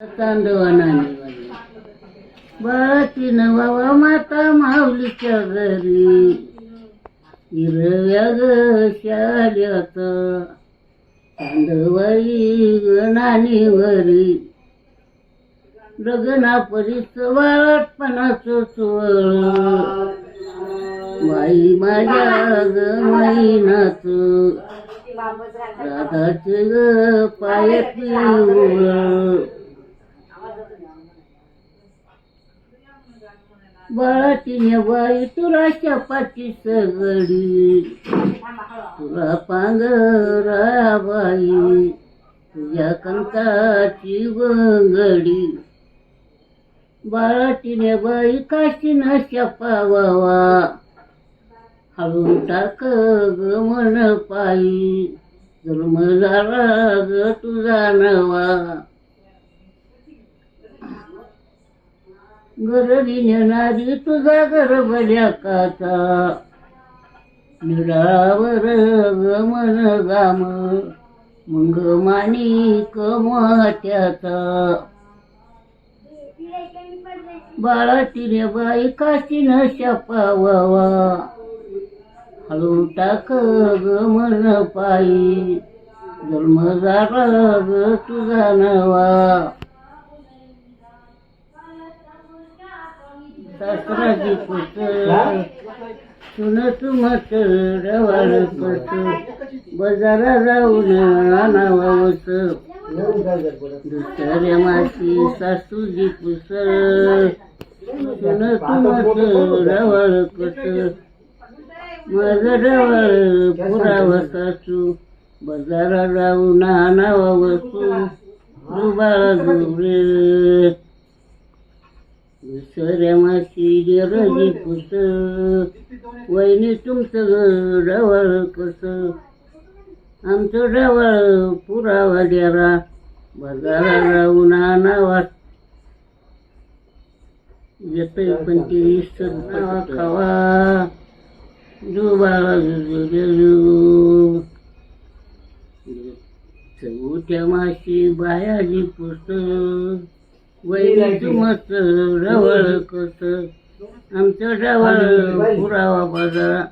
तांदवानाने बाळाची नवावा माता माऊलीच्या घरी. हिरव्या ग शाल्यात तांदवाई गणानीवरी. गगना परीच वाळटपणाचं चोळ बाई माझ्या ग मैनाच राधाचे ग पाय पिवळ. बाळाटीने बाई तुला शपाची सगडी तुला पांघरा बाई तुझ्या कंकाची वंगडी. बाळाटीने बाई काशी न शपावावा हळून टाक ग मन पायी जन्म झाला ग तुझा नवा. गरबी नेणारी तुझा गरबल्या काचा. निरावर ग मन गाम मंग माणिक त्याचा बाळा तिने बाई काशी न शपावा हळू टाक ग पायी. जन्म झाला ग तुझा नवा. सासराची पुत सुन सुमत रवाळ कस बाजारा जाऊन आणावस दुसऱ्या मासी सासूजी पुस सुन सुमत रवाळ कस माझं रवाळ पुरावा सासू बाजारा जाऊन आणावा वस्तू दुबाळा दुबळे दुसऱ्या माशी रजी पुस वहिनी तुमचं रवळ कस आमचं रवळ पुरावा द्यारा बाजारा राहून आणावा येतय पण ते विसर खावा जुबाळा चौथ्या माशी बायाजी पुस्तक वैरी मस्त रवळ कस आमचं रवळ पुरावा बाजारा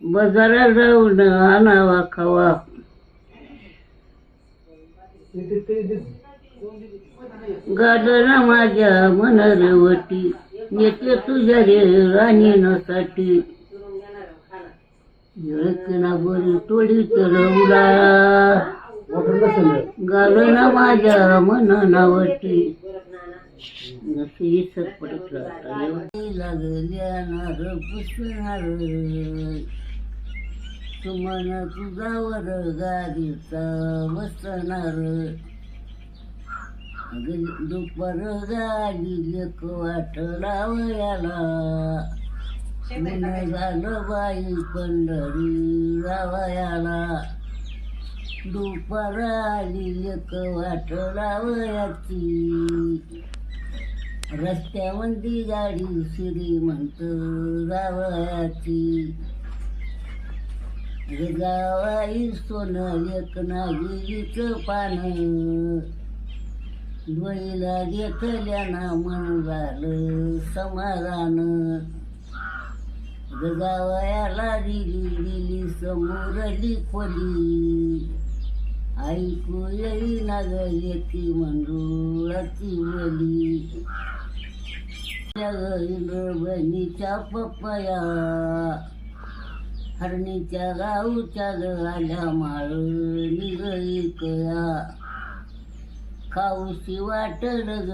बाजारात जाऊन आणावा खावा. गाडना माझ्या मनरेवटी येते तुझ्या रे राणीसाठी ना बरी तोडी तर उडा गालना माझ्या मननावटी नशी सटपट लागल्या नार पुसणार. सुमन तुझावर गाडीचा बसणार. दुपार गाडी लेक वाट लावयाला झालं बाई पंढरी गावायाला दुपार आली एक वाट लावयाची रस्त्यामध्ये गाडी श्रीमंत जावयाची गावाई सोनं एक नागीच पान. डोईला घेतल्याना मन झालं समाधान. गावयाला दिली दिली समोरली खोली. ऐकू येईना ग येती मंडुळाची बोली बहिणीच्या पप्पया हरणीच्या गाऊच्या ग आल्या माळ निगईकया खाऊशी वाटल ग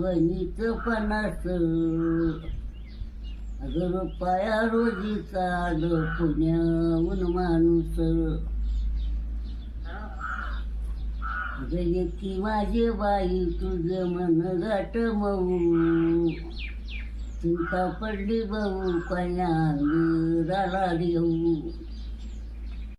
बहिणीच पणास अगं रुपया रोजीचा आड पुण्याहून माणूस. की माझे बाई तुझं मन घाट मऊ. चिंता पडली भाऊ पाया राला देऊ.